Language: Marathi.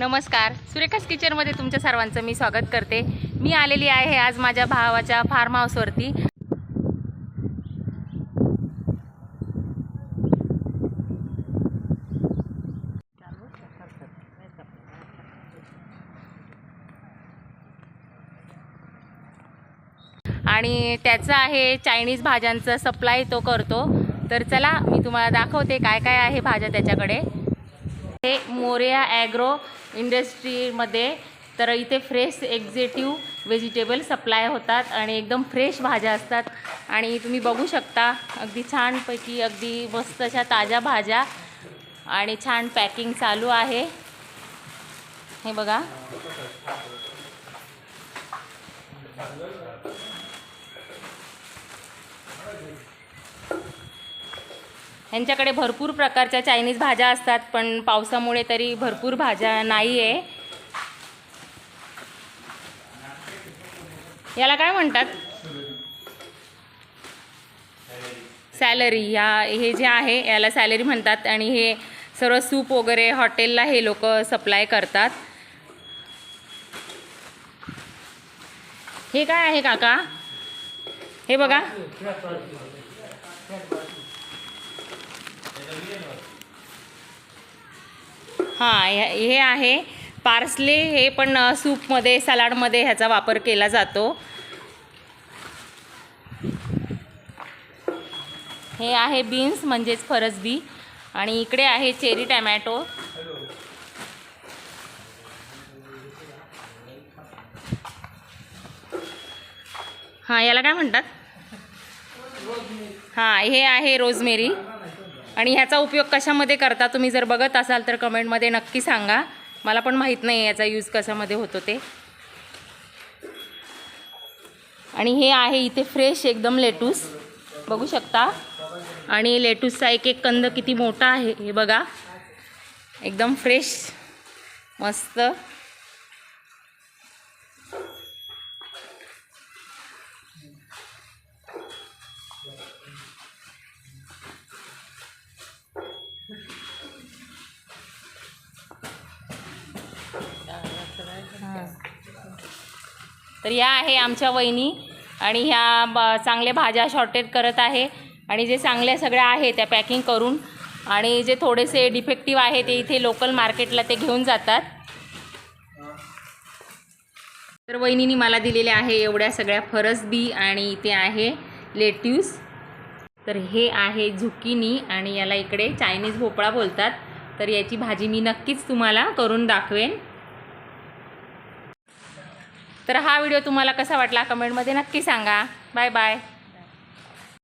नमस्कार. सुरेखास किचनमध्ये तुमच्या सर्वांचं मी स्वागत करते. मी आलेली आहे आज माझ्या भावाच्या फार्म हाऊसवरती आणि त्याचं आहे चायनीज भाज्यांचं सप्लाय तो करतो. तर चला मी तुम्हाला दाखवते काय काय आहे भाज्या त्याच्याकडे. हे मोरिया ॲग्रो इंडस्ट्रीमध्ये. तर इथे फ्रेश एक्झेटिव्ह व्हेजिटेबल सप्लाय होतात आणि एकदम फ्रेश भाज्या असतात. आणि तुम्ही बघू शकता अगदी छानपैकी अगदी मस्त अशा ताज्या भाज्या. आणि छान पॅकिंग चालू आहे. हे बघा. ह्यांच्याकडे भरपूर प्रकारच्या चायनीज भाज्या असतात पण पावसामुळे तरी भरपूर भाज्या नाही आहे याला काय म्हणतात? सॅलरी ह्या हे जे आहे याला सॅलरी म्हणतात आणि हे सर्व सूप वगैरे हॉटेलला हे लोक सप्लाय करतात. हे काय आहे काका? हे बघा. हां हे हे आहे. पार्सले हे पण सूपमध्ये सलाडमध्ये ह्याचा वापर केला जातो. हे आहे बीन्स म्हणजेच फरसबी. आणि इकडे आहे चेरी टॅमॅटो. हां याला काय म्हणतात? हां हे आहे रोजमेरी. आणि ह्याचा उपयोग कशामध्ये करता? तुम्ही जर बघत असाल तर कमेंटमध्ये नक्की सांगा. मला पण माहीत नाही याचा यूज कशामध्ये होतो ते. आणि हे आहे इथे फ्रेश एकदम लेटूस बघू शकता? आणि लेटूसचा एक एक कंद किती मोठा आहे हे बघा. एकदम फ्रेश मस्त. तर या आहे आमच्या वहिनी आणि ह्या ब चांगल्या भाज्या शॉर्टेज करत आहे. आणि जे चांगल्या सगळ्या आहे त्या पॅकिंग करून. आणि जे थोडेसे डिफेक्टिव्ह आहे ते इथे लोकल मार्केटला ते घेऊन जातात. तर वहिनीनी मला दिलेले आहे एवढ्या सगळ्या फरसबी आणि इथे आहे लेट्यूस तर हे आहे झुकिनी आणि याला इकडे चायनीज भोपळा बोलतात. तर याची भाजी मी नक्कीच तुम्हाला करून दाखवेन. तर हा व्हिडिओ तुम्हाला कसा वाटला कमेंटमध्ये नक्की सांगा. Bye bye.